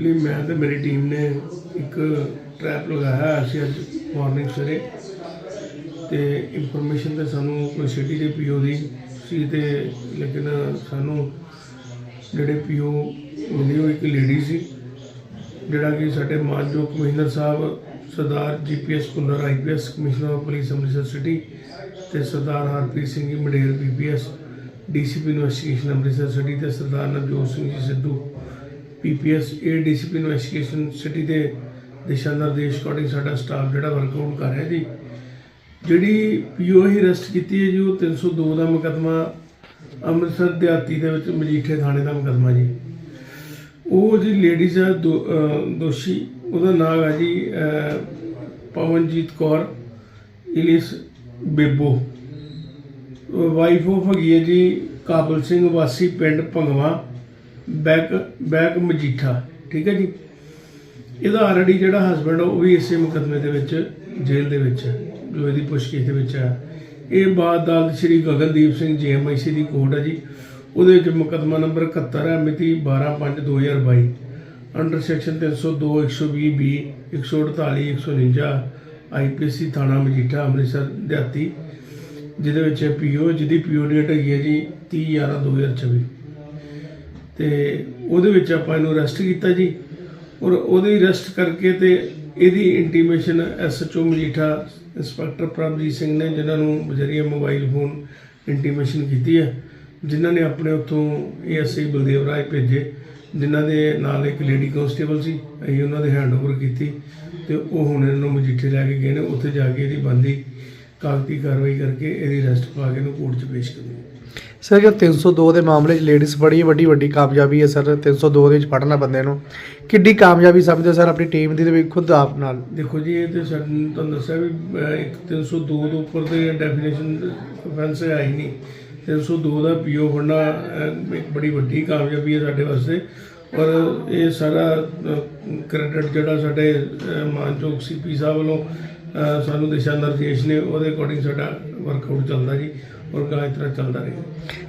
Actually ਮੈਂ ਤੇ ਮੇਰੀ ਟੀਮ ਨੇ ਇੱਕ ਟਰੈਪ ਲਗਾਇਆ ਹੋਇਆ ਸੀ ਅੱਜ ਮਾਰਨਿੰਗ ਸਵੇਰੇ। ਤੇ ਇਨਫੋਰਮੇਸ਼ਨ ਤੇ ਸਾਨੂੰ ਕੋਈ ਸਿਟੀ ਦੇ ਪੀਓ ਦੀ ਸੀ ਤੇ ਲੇਕਿਨ ਸਾਨੂੰ ਜਿਹੜੇ ਪੀਓ ਮਿਲੀ ਉਹ ਇੱਕ ਲੇਡੀ ਸੀ, ਜਿਹੜਾ ਕਿ ਸਾਡੇ ਮਾਨਯੋਗ commissioner Sahib, Sardar GPS Kunnar IPS commissioner of police Amritsar city ਤੇ ਸਰਦਾਰ Harpreet Singh ji, ਮਡੇਰ PPS DCP investigation Amritsar city ਤੇ ਸਰਦਾਰ Navjot Singh ji Sidhu PPS A DCP investigation city ਦੇ ਦਿਸ਼ਾ ਨਿਰਦੇਸ਼ ਅਕੋਰਡਿੰਗ ਸਾਡਾ ਸਟਾਫ ਜਿਹੜਾ ਵਰਕਆਊਟ ਕਰ ਰਿਹਾ ਜੀ। ਜਿਹੜੀ ਪੀਓ ਹੀ ਅਰੈਸਟ ਕੀਤੀ ਹੈ ਜੀ, ਉਹ 302 ਦਾ ਮੁਕੱਦਮਾ ਅੰਮ੍ਰਿਤਸਰ ਦਿਹਾਤੀ ਦੇ ਵਿੱਚ ਮਜੀਠੇ ਥਾਣੇ ਦਾ ਮੁਕੱਦਮਾ ਜੀ। ਉਹ ਜੀ ਲੇਡੀਜ਼ ਆ, ਦੋ- ਦੋਸ਼ੀ, ਉਹਦਾ ਨਾਮ ਹੈ ਜੀ ਪਵਨਜੀਤ ਕੌਰ ਇਲਿਸ ਬੇਬੋ। ਵਾਈਫ ਆਫ ਹੈਗੀ ਹੈ ਜੀ ਕਾਬਲ ਸਿੰਘ ਵਾਸੀ ਪਿੰਡ ਭੰਗਵਾ। ਬੈਕ ਬੈਕ ਮਜੀਠਾ ਠੀਕ ਹੈ ਜੀ? ਇਹਦਾ ਆਲਰੇਡੀ ਜਿਹੜਾ ਹਸਬੰਡ ਉਹ ਵੀ ਇਸੇ ਮੁਕੱਦਮੇ ਦੇ ਵਿੱਚ ਜੇਲ੍ਹ ਦੇ ਵਿੱਚ ਹੈ, ਜੋ ਇਹਦੀ ਪੁੱਛਗਿੱਛ ਦੇ ਵਿੱਚ ਹੈ ਇਹ ਬਾਅਦ ਅਦਾਲਤ ਸ਼੍ਰੀ ਗਗਨਦੀਪ ਸਿੰਘ ਜੀਐਮਆਈਸੀ ਦੀ ਕੋਰਟ ਹੈ ਜੀ। ਉਹਦੇ ਵਿੱਚ ਮੁਕੱਦਮਾ ਨੰਬਰ 71 ਹੈ ਮਿਤੀ 12/5/2022 ਅੰਡਰ ਸੈਕਸ਼ਨ 302 120 ਬੀ 148 149 ਆਈਪੀਸੀ ਥਾਣਾ ਮਜੀਠਾ ਅੰਮ੍ਰਿਤਸਰ ਦਿਹਾਤੀ ਜਿਹਦੇ ਵਿੱਚ ਪੀਓ ਜਿਹਦੀ ਪੀਓ ਡੇਟ ਹੈਗੀ ਹੈ ਜੀ 30 11 2024 ਤੇ ਉਹਦੇ ਵਿੱਚ ਆਪਾਂ ਇਹਨੂੰ ਅਰੈਸਟ ਕੀਤਾ ਜੀ। ਔਰ ਉਹਦੀ ਅਰੈਸਟ ਕਰਕੇ ਤੇ ਇਹਦੀ intimation SHO Majitha inspector Prabhjeet Singh ਨੇ ਜਿਨ੍ਹਾਂ ਨੂੰ ਬਜਰੀਆ ਮੋਬਾਈਲ ਫੋਨ ਇੰਟੀਮੇਸ਼ਨ ਕੀਤੀ ਹੈ, ਜਿਨ੍ਹਾਂ ਨੇ ਆਪਣੇ ਉੱਥੋਂ ਏਐਸਆਈ ਬਲਦੇਵ ਰਾਏ ਭੇਜੇ, ਜਿਨ੍ਹਾਂ ਦੇ ਨਾਲ ਇੱਕ ਲੇਡੀ ਕਨਸਟੇਬਲ ਸੀ, ਅਸੀਂ ਉਹਨਾਂ ਦੇ ਹੈਂਡਓਵਰ ਕੀਤੀ ਤੇ ਉਹ ਹੁਣ ਇਹਨਾਂ ਨੂੰ ਮਜੀਠੇ ਲੈ ਕੇ ਗਏ ਨੇ, ਉੱਥੇ ਜਾ ਕੇ ਇਹਦੀ ਬੰਦੀ ਕਾਗਜ਼ੀ ਕਾਰਵਾਈ ਕਰਕੇ ਇਹਦੀ ਅਰੈਸਟ ਪਾ ਕੇ ਇਹਨੂੰ ਕੋਰਟ 'ਚ ਪੇਸ਼ ਕਰਨੀ ਸਰ ਜੋ 302 ਦੇ ਮਾਮਲੇ 'ਚ ਲੇਡੀਜ਼ ਬੜੀ ਵੱਡੀ ਵੱਡੀ ਕਾਮਯਾਬੀ ਹੈ ਸਰ 302 ਦੇ ਵਿੱਚ ਫੜਨਾ ਬੰਦੇ ਨੂੰ। ਕਿੱਡੀ ਕਾਮਯਾਬੀ ਸਮਝਦੇ ਸਰ ਆਪਣੀ ਟੀਮ ਦੀ ਤੇ ਵੀ ਖੁਦ ਆਪ ਨਾਲ? ਦੇਖੋ ਜੀ ਇਹ ਤੇ ਸਾਨੂੰ ਤੁਹਾਨੂੰ ਦੱਸਿਆ ਵੀ ਅਹ, ਇੱਕ 302 ਤੋਂ ਉੱਪਰ ਦੇ ਡੈਫੀਨੇਸ਼ਨ ਅਫੈਂਸ ਹੈ ਹੀ ਨਹੀਂ। 302 ਦਾ ਪੀਓ ਬਣਨਾ ਅਹ, ਇੱਕ ਬੜੀ ਵੱਡੀ ਕਾਮਯਾਬੀ ਹੈ ਸਾਡੇ ਵਾਸਤੇ। ਔਰ ਇਹ ਸਾਰਾ ਕ੍ਰੈਡਿਟ ਜਿਹੜਾ ਸਾਡੇ ਅਹ, ਮਾਨਯੋਗ ਸੀਪੀ ਸਾਹਿਬ ਵੱਲੋਂ ਅਹ, ਸਾਨੂੰ ਦਿਸ਼ਾ ਨਿਰਦੇਸ਼ ਨੇ ਉਹਦੇ ਅਕੋਰਡਿੰਗ ਸਾਡਾ ਵਰਕਆਊਟ ਚੱਲਦਾ ਜੀ। ਔਰ ਗਾ ਇਸ ਤਰ੍ਹਾਂ ਚੱਲਦਾ ਰਹੇ।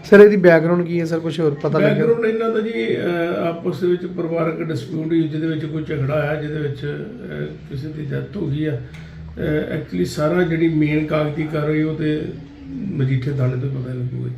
ਸਰ ਇਹਦੀ ਬੈਕਗ੍ਰਾਉਂਡ ਕੀ ਹੈ ਸਰ? ਕੁਝ ਹੋਰ ਪਤਾ ਲੱਗਿਆ? ਬੈਕਗ੍ਰਾਉਂਡ ਇਹਨਾਂ ਦਾ ਜੀ ਅਹ, ਆਪਸ ਦੇ ਵਿੱਚ ਪਰਿਵਾਰਕ ਡਿਸਪਿਊਟ ਹੀ ਜਿਹਦੇ ਵਿੱਚ ਕੋਈ ਝਗੜਾ ਆਇਆ ਜਿਹਦੇ ਵਿੱਚ ਅਹ, ਕਿਸੇ ਦੀ ਡੈਥ ਹੋ ਗਈ ਆ। ਐਕਚੁਅਲੀ ਸਾਰਾ ਜਿਹੜੀ ਮੇਨ ਕਾਗਜ਼ੀ ਕਾਰਵਾਈ ਉਹ ਤੇ ਮਜੀਠੇ ਥਾਣੇ ਤੋਂ ਪਤਾ ਲੱਗੂਗਾ ਜੀ।